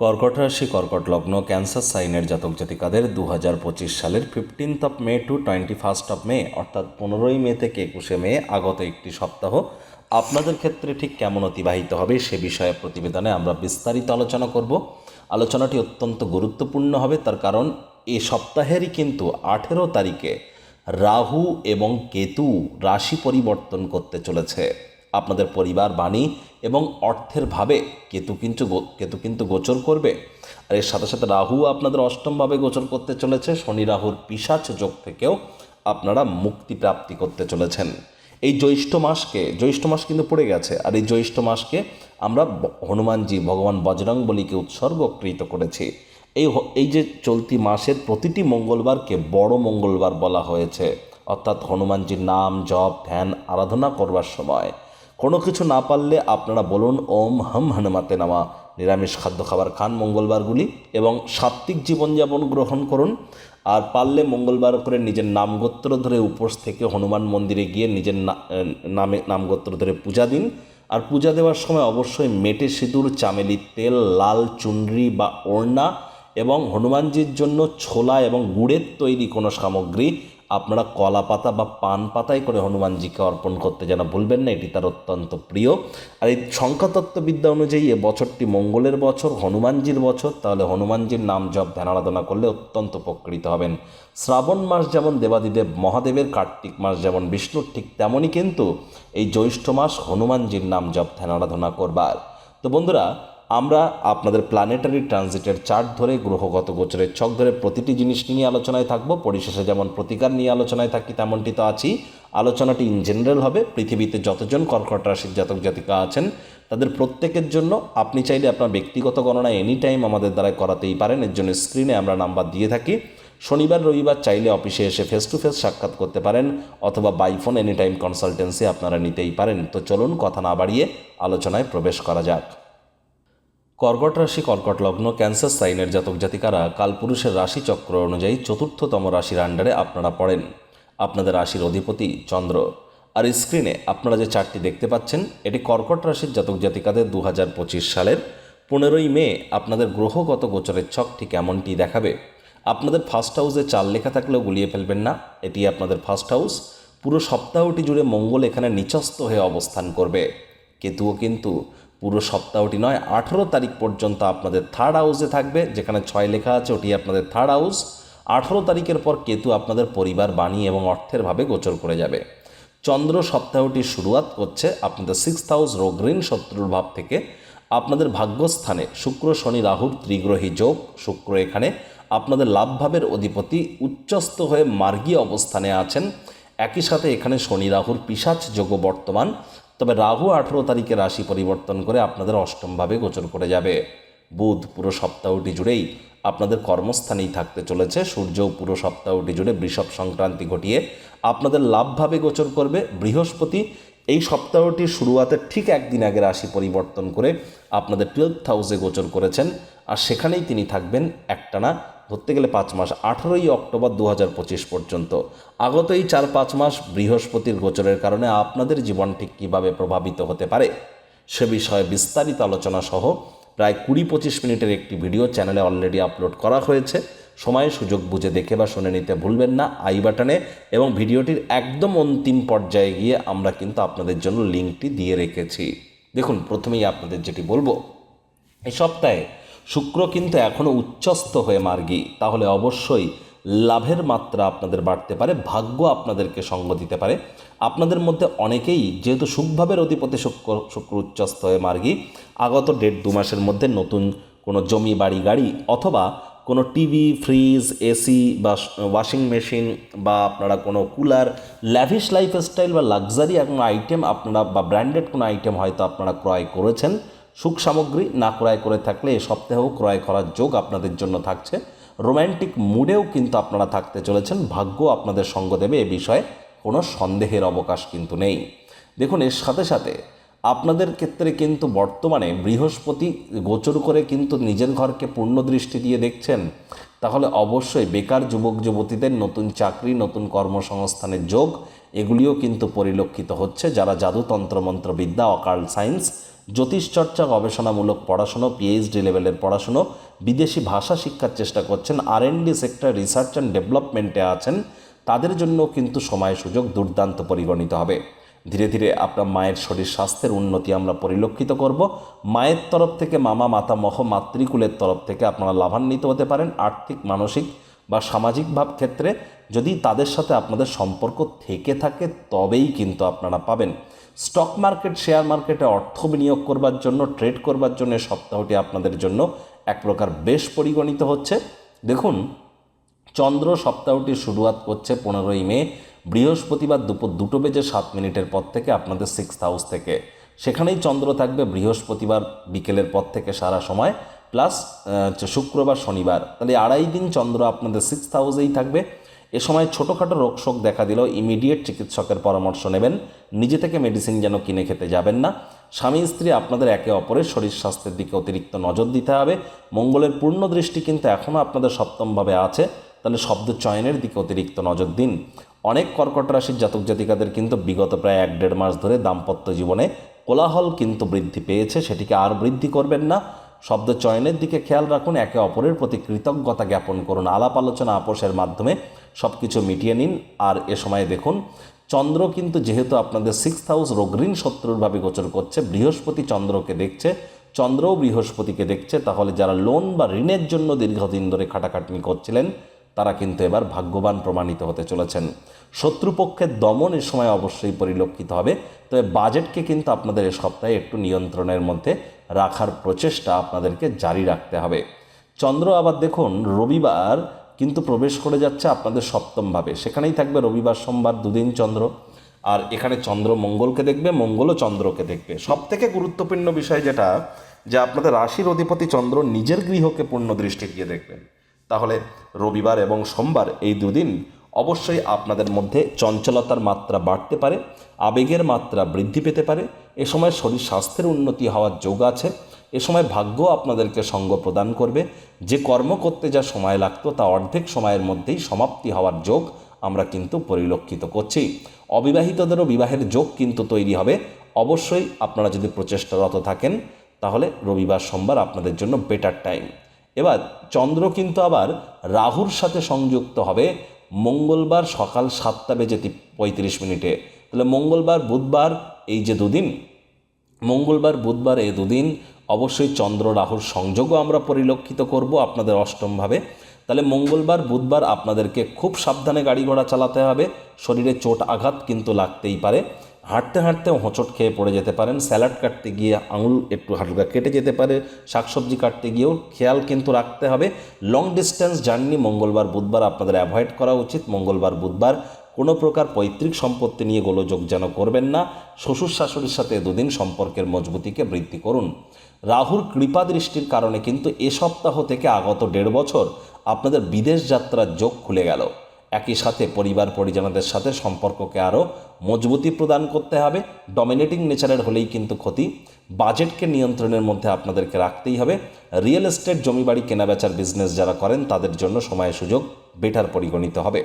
কর্কট রাশি, কর্কট লগ্ন, ক্যান্সার সাইনের জাতক জাতিকাদের দু হাজার পঁচিশ সালের fifteenth of May to twenty first of May অর্থাৎ পনেরোই মে থেকে একুশে মে আগত একটি সপ্তাহ। আপনাদের ক্ষেত্রে ঠিক কেমন অতিবাহিত হবে সে বিষয়ে প্রতিবেদনে আমরা বিস্তারিত আলোচনা করব। আলোচনাটি অত্যন্ত গুরুত্বপূর্ণ হবে, তার কারণ এ সপ্তাহেরই কিন্তু আঠেরো তারিখে রাহু এবং কেতু রাশি পরিবর্তন করতে চলেছে। আপনাদের পরিবার, বাণী এবং অর্থের ভাবে কেতু কিন্তু কেতু কিন্তু গোচর করবে। আর এর সাথে সাথে রাহু আপনাদের অষ্টমভাবে গোচর করতে চলেছে। শনি রাহুর পিসাচ যোগ থেকেও আপনারা মুক্তি প্রাপ্তি করতে চলেছেন। এই জ্যৈষ্ঠ মাসকে, জ্যৈষ্ঠ মাস কিন্তু পড়ে গেছে। আর এই জ্যৈষ্ঠ মাসকে আমরা হনুমানজি, ভগবান বজরং বলিকে উৎসর্গকৃত করেছি। এই এই যে চলতি মাসের প্রতিটি মঙ্গলবারকে বড় মঙ্গলবার বলা হয়েছে। অর্থাৎ হনুমানজির নাম, জপ, ধ্যান, আরাধনা করবার সময়। কোনো কিছু না পারলে আপনারা বলুন, ওম হম হনুমাতে নামা। নিরামিষ খাদ্য খাবার খান মঙ্গলবারগুলি এবং সাত্ত্বিক জীবনযাপন গ্রহণ করুন। আর পারলে মঙ্গলবার করে নিজের নামগোত্র ধরে উপোস থেকে হনুমান মন্দিরে গিয়ে নিজের নামে, নামগোত্র ধরে পূজা দিন। আর পূজা দেওয়ার সময় অবশ্যই মেটে সিঁদুর, চামেলি তেল, লাল চুনরি বা ওড়না এবং হনুমানজির জন্য ছোলা এবং গুড়ের তৈরি কোনো সামগ্রী আপনারা কলা পাতা বা পান পাতায় করে হনুমানজিকে অর্পণ করতে যেন ভুলবেন না, এটি তার অত্যন্ত প্রিয়। আর এই সংখ্যাতত্ত্ববিদ্যা অনুযায়ী এ বছরটি মঙ্গলের বছর, হনুমানজির বছর, তাহলে হনুমানজির নাম জপ, ধ্যান আরাধনা করলে অত্যন্ত উপকৃত হবেন। শ্রাবণ মাস যেমন দেবাদিদেব, মহাদেবের কার্তিক মাস যেমন বিষ্ণুর ঠিক তেমনই কিন্তু এই জ্যৈষ্ঠ মাস হনুমানজির নাম জপ, ধ্যান আরাধনা করবার। তো বন্ধুরা আমরা আপনাদের প্ল্যানেটারি ট্রানজিটের চার্ট ধরে, গ্রহগত গোচরের ছক ধরে প্রতিটি জিনিস নিয়ে আলোচনায় থাকব। পরিশেষে যেমন প্রতিকার নিয়ে আলোচনায় থাকি, তেমনটি তো আছি আলোচনাটি ইন জেনারেল হবে। পৃথিবীতে যতজন কর্কট রাশির জাতক জাতিকা আছেন, তাদের প্রত্যেকের জন্য আপনি চাইলে আপনার ব্যক্তিগত গণনা এনি টাইম আমাদের দ্বারা করাতেই পারেন। এর জন্য স্ক্রিনে আমরা নাম্বার দিয়ে থাকি। শনিবার, রবিবার চাইলে অফিসে এসে ফেস টু ফেস সাক্ষাৎ করতে পারেন, অথবা by phone any time consultancy আপনারা নিতেই পারেন। তো চলুন, কথা না বাড়িয়ে আলোচনায় প্রবেশ করা যাক। কর্কট রাশি, কর্কট লগ্ন, ক্যান্সার সাইনের জাতক জাতিকারা কালপুরুষের রাশি চক্র অনুযায়ী চতুর্থতম রাশির আন্ডারে আপনারা পড়েন। আপনাদের রাশির অধিপতি চন্দ্র। আর স্ক্রিনে আপনারা যে চারটি দেখতে পাচ্ছেন, এটি কর্কট রাশির জাতক জাতিকাদের দু হাজার পঁচিশ সালের পনেরোই মে আপনাদের গ্রহগত গোচরের ছকটি কেমনটি দেখাবে। আপনাদের ফার্স্ট হাউসে চাল লেখা থাকলেও গুলিয়ে ফেলবেন না। এটি আপনাদের ফার্স্ট হাউস পুরো সপ্তাহটি জুড়ে মঙ্গল এখানে নিচস্থ হয়ে অবস্থান করবে। কেতুও কিন্তু পুরো সপ্তাহটি নয়, আঠেরো তারিখ পর্যন্ত আপনাদের থার্ড হাউসে থাকবে, যেখানে ছয় লেখা আছে, ওটি আপনাদের থার্ড হাউস আঠেরো তারিখের পর কেতু আপনাদের পরিবার, বাণী এবং অর্থের ভাবে গোচর করে যাবে। চন্দ্র সপ্তাহটি শুরুয়াত করছে আপনাদের সিক্স হাউস রোগঋণ শত্রুর ভাব থেকে। আপনাদের ভাগ্যস্থানে শুক্র, শনি, রাহুর ত্রিগ্রহী যোগ, শুক্র এখানে আপনাদের লাভভাবের অধিপতি উচ্চস্থ হয়ে মার্গীয় অবস্থানে আছেন। একই সাথে এখানে শনি, রাহুর পিসাচ যোগ বর্তমান। তবে রাহু আঠেরো তারিখে রাশি পরিবর্তন করে আপনাদের অষ্টমভাবে গোচর করে যাবে। বুধ পুরো সপ্তাহটি জুড়েই আপনাদের কর্মস্থানেই থাকতে চলেছে। সূর্য পুরো সপ্তাহটি জুড়ে বৃষভ সংক্রান্তি ঘটিয়ে আপনাদের লাভভাবে গোচর করবে। বৃহস্পতি এই সপ্তাহটির শুরুয়াতের ঠিক একদিন আগে রাশি পরিবর্তন করে আপনাদের টুয়েলভ হাউসে গোচর করেছেন। আর সেখানেই তিনি থাকবেন একটানা ধরতে গেলে পাঁচ মাস, আঠেরোই অক্টোবর দু হাজার পঁচিশ পর্যন্ত। আগত এই চার পাঁচ মাস বৃহস্পতির গোচরের কারণে আপনাদের জীবন ঠিক কীভাবে প্রভাবিত হতে পারে, সে বিষয়ে বিস্তারিত আলোচনা সহ প্রায় কুড়ি পঁচিশ মিনিটের একটি ভিডিও চ্যানেলে অলরেডি আপলোড করা হয়েছে। সময়, সুযোগ বুঝে দেখে বা শুনে নিতে ভুলবেন না, আই বাটনে এবং ভিডিওটির একদম অন্তিম পর্যায়ে গিয়ে আমরা কিন্তু আপনাদের জন্য লিঙ্কটি দিয়ে রেখেছি। দেখুন, প্রথমেই আপনাদের যেটি বলব, এই সপ্তাহে শুক্র কিন্তু এখনও উচ্চস্থ হয়ে মার্গী। তাহলে অবশ্যই লাভের মাত্রা আপনাদের বাড়তে পারে, ভাগ্য আপনাদেরকে সঙ্গ দিতে পারে। আপনাদের মধ্যে অনেকেই যেহেতু সুখভাবের অধিপতি শুক্র শুক্র উচ্চস্থ হয়ে মার্গী, আগত দেড় দু মাসের মধ্যে নতুন কোনো জমি, বাড়ি, গাড়ি অথবা কোনো টিভি, ফ্রিজ, এসি বা ওয়াশিং মেশিন বা আপনারা কোনো কুলার ল্যাভিশ লাইফস্টাইল বা লাক্সারি কোনো আইটেম আপনারা বা ব্র্যান্ডেড কোনো আইটেম হয়তো আপনারা ক্রয় করেছেন। সুখ সামগ্রী না ক্রয় করে থাকলে এ সপ্তাহেও ক্রয় করার যোগ আপনাদের জন্য থাকছে। রোম্যান্টিক মুডেও কিন্তু আপনারা থাকতে চলেছেন। ভাগ্য আপনাদের সঙ্গ দেবে এ বিষয়ে কোনো সন্দেহের অবকাশ কিন্তু নেই। দেখুন, এর সাথে সাথে আপনাদের ক্ষেত্রে কিন্তু বর্তমানে বৃহস্পতি গোচর করে কিন্তু নিজের ঘরকে পূর্ণ দৃষ্টি দিয়ে দেখছেন। তাহলে অবশ্যই বেকার যুবক, যুবতীদের নতুন চাকরি, নতুন কর্মসংস্থানের যোগ, এগুলিও কিন্তু পরিলক্ষিত হচ্ছে। যারা জাদুতন্ত্র মন্ত্রবিদ্যা অকাল সায়েন্স জ্যোতিষচর্চা, গবেষণামূলক পড়াশুনো পিএইচডি লেভেলের পড়াশুনো, বিদেশি ভাষা শিক্ষার চেষ্টা করছেন আর সেক্টর রিসার্চ অ্যান্ড ডেভেলপমেন্টে আছেন। তাদের জন্য কিন্তু সময় সুযোগ দুর্দান্ত পরিগণিত হবে। ধীরে ধীরে আপনার মায়ের শরীর স্বাস্থ্যের উন্নতি আমরা পরিলক্ষিত করব। মায়ের তরফ থেকে, মামা, মাতামহ, মাতৃকুলের তরফ থেকে আপনারা লাভান্বিত হতে পারেন আর্থিক, মানসিক বা সামাজিক ভাব ক্ষেত্রে। যদি তাদের সাথে আপনাদের সম্পর্ক থেকে থাকে, তবেই কিন্তু আপনারা পাবেন। স্টক মার্কেট শেয়ার মার্কেটে অর্থ বিনিয়োগ করবার জন্য ট্রেড করবার জন্য সপ্তাহটি আপনাদের জন্য এক প্রকার বেশ পরিগণিত হচ্ছে। দেখুন, চন্দ্র সপ্তাহটি শুরুয়াত করছে পনেরোই মে, বৃহস্পতিবার দুপুর দুটো বেজে সাত মিনিটের পর থেকে আপনাদের সিক্স হাউস থেকে। সেখানেই চন্দ্র থাকবে বৃহস্পতিবার বিকেলের পর থেকে সারা সময় প্লাস শুক্রবার, শনিবার। তাহলে আড়াই দিন চন্দ্র আপনাদের সিক্স হাউসেই থাকবে। এ সময় ছোটোখাটো রোগ শোক দেখা দিলেও ইমিডিয়েট চিকিৎসকের পরামর্শ নেবেন। নিজে থেকে মেডিসিন যেন কিনে খেতে যাবেন না। স্বামী, স্ত্রী আপনাদের একে অপরের শরীর স্বাস্থ্যের দিকে অতিরিক্ত নজর দিতে হবে। মঙ্গলের পূর্ণ দৃষ্টি কিন্তু এখনও আপনাদের সপ্তমভাবে আছে। তাহলে শব্দ চয়নের দিকে অতিরিক্ত নজর দিন। অনেক কর্কট রাশির জাতক জাতিকাদের কিন্তু বিগত প্রায় এক দেড় মাস ধরে দাম্পত্য জীবনে কোলাহল কিন্তু বৃদ্ধি পেয়েছে। সেটিকে আর বৃদ্ধি করবেন না। শব্দ চয়নের দিকে খেয়াল রাখুন, একে অপরের প্রতি কৃতজ্ঞতা জ্ঞাপন করুন। আলাপ আলোচনা আপোষের মাধ্যমে সব কিছু মিটিয়ে নিন। আর এ সময় দেখুন, চন্দ্র কিন্তু যেহেতু আপনাদের সিক্স হাউস রোগঋণ শত্রুরভাবে গোচর করছে, বৃহস্পতি চন্দ্রকে দেখছে, চন্দ্রও বৃহস্পতিকে দেখছে, তাহলে যারা লোন বা ঋণের জন্য দীর্ঘদিন ধরে খাটাখাটনি করছিলেন, তারা কিন্তু এবার ভাগ্যবান প্রমাণিত হতে চলেছেন। শত্রুপক্ষের দমন এ সময় অবশ্যই পরিলক্ষিত হবে। তবে বাজেটকে কিন্তু আপনাদের এ সপ্তাহে একটু নিয়ন্ত্রণের মধ্যে রাখার প্রচেষ্টা আপনাদেরকে জারি রাখতে হবে। চন্দ্র আবার দেখুন, রবিবার কিন্তু প্রবেশ করে যাচ্ছে আপনাদের সপ্তমভাবে। সেখানেই থাকবে রবিবার, সোমবার দুদিন চন্দ্র। আর এখানে চন্দ্র মঙ্গলকে দেখবে, মঙ্গলও চন্দ্রকে দেখবে। সব থেকে গুরুত্বপূর্ণ বিষয় যেটা, যে আপনাদের রাশির অধিপতি চন্দ্র নিজের গৃহকে পূর্ণ দৃষ্টি দিয়ে দেখবেন। তাহলে রবিবার এবং সোমবার এই দুদিন অবশ্যই আপনাদের মধ্যে চঞ্চলতার মাত্রা বাড়তে পারে, আবেগের মাত্রা বৃদ্ধি পেতে পারে, এ সময় শরীর স্বাস্থ্যের উন্নতি হওয়ার যোগ আছে, এ সময় ভাগ্য আপনাদেরকে সঙ্গ প্রদান করবে, যে কর্ম করতে যা সময় লাগতো তা অর্ধেক সময়ের মধ্যেই সমাপ্তি হওয়ার যোগ আমরা কিন্তু পরিলক্ষিত করছি। অবিবাহিতদেরও বিবাহের যোগ কিন্তু তৈরি হবে, অবশ্যই আপনারা যদি প্রচেষ্টারত থাকেন, তাহলে রবিবার, সোমবার আপনাদের জন্য বেটার টাইম এবার চন্দ্র কিন্তু আবার রাহুর সাথে সংযুক্ত হবে মঙ্গলবার সকাল সাতটা বেজে পঁয়ত্রিশ মিনিটে। তাহলে মঙ্গলবার, বুধবার এই যে দুদিন, মঙ্গলবার, বুধবার এই দুদিন অবশ্যই চন্দ্র রাহুর সংযোগও আমরা পরিলক্ষিত করব আপনাদের অষ্টমভাবে। তাহলে মঙ্গলবার, বুধবার আপনাদেরকে খুব সাবধানে গাড়ি ঘোড়া চালাতে হবে। শরীরে চোট আঘাত কিন্তু লাগতেই পারে। হাঁটতে হাঁটতে হোঁচট খেয়ে পড়ে যেতে পারেন। স্যালাড কাটতে গিয়ে আঙুল একটু হালকা কেটে যেতে পারে। শাকসবজি কাটতে গিয়েও খেয়াল কিন্তু রাখতে হবে। লং ডিস্টেন্স জার্নি মঙ্গলবার, বুধবার আপনাদের অ্যাভয়েড করা উচিত। মঙ্গলবার, বুধবার কোনো প্রকার পৈতৃক সম্পত্তি নিয়ে গোলযোগ যেন করবেন না। শ্বশুর শাশুড়ির সাথে দুদিন সম্পর্কের মজবুতিকে বৃদ্ধি করুন। রাহুর কৃপা দৃষ্টির কারণে কিন্তু এ সপ্তাহ থেকে আগত দেড় বছর আপনাদের বিদেশ যাত্রার যোগ খুলে গেল। একই সাথে পরিবার পরিজনদের সাথে সম্পর্ককে আরও মজবুতি প্রদান করতে হবে। ডমিনেটিং নেচারের হলেই কিন্তু ক্ষতি। বাজেটকে নিয়ন্ত্রণের মধ্যে আপনাদেরকে রাখতেই হবে। রিয়েল এস্টেট জমি বাড়ি কেনাবেচার বিজনেস যারা করেন, তাদের জন্য সময় সুযোগ বেটার পরিগণিত হবে।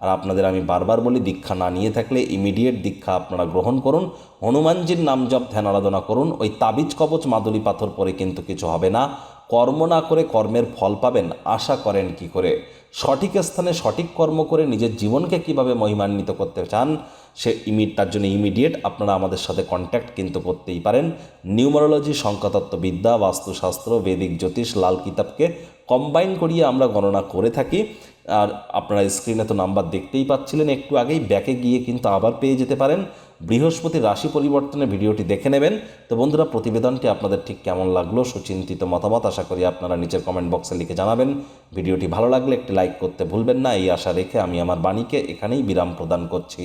আর আপনাদের আমি বারবার বলি, দীক্ষা না নিয়ে থাকলে ইমিডিয়েট দীক্ষা আপনারা গ্রহণ করুন। হনুমানজির নাম জপ, ধ্যান, আরাধনা করুন। ওই তাবিজ কবচ মাদুলি পাথর পরে কিন্তু কিছু হবে না। কর্ম না করে কর্মের ফল পাবেন, আশা করেন কি করে? সঠিক স্থানে সঠিক কর্ম করে নিজের জীবনকে কীভাবে মহিমান্বিত করতে চান, সে ইমি, তার জন্য ইমিডিয়েট আপনারা আমাদের সাথে কন্ট্যাক্ট কিন্তু করতেই পারেন। নিউমারোলজি সংখ্যাতত্ত্ববিদ্যা বাস্তুশাস্ত্র, বেদিক জ্যোতিষ, লাল কিতাবকে কম্বাইন করিয়ে আমরা গণনা করে থাকি। আর আপনারা স্ক্রিনে তো নাম্বার দেখতেই পাচ্ছিলেন, একটু আগেই ব্যাকে গিয়ে কিন্তু আবার পেয়ে যেতে পারেন। বৃহস্পতি রাশি পরিবর্তনের ভিডিওটি দেখে নেবেন। তো বন্ধুরা, প্রতিবেদনটি আপনাদের ঠিক কেমন লাগল, সুচিন্তিত মতামত আশা করি আপনারা নিচের কমেন্ট বক্সে লিখে জানাবেন। ভিডিওটি ভালো লাগলে একটি লাইক করতে ভুলবেন না। এই আশা রেখে আমি আমার বাণীকে এখানেই বিরাম প্রদান করছি।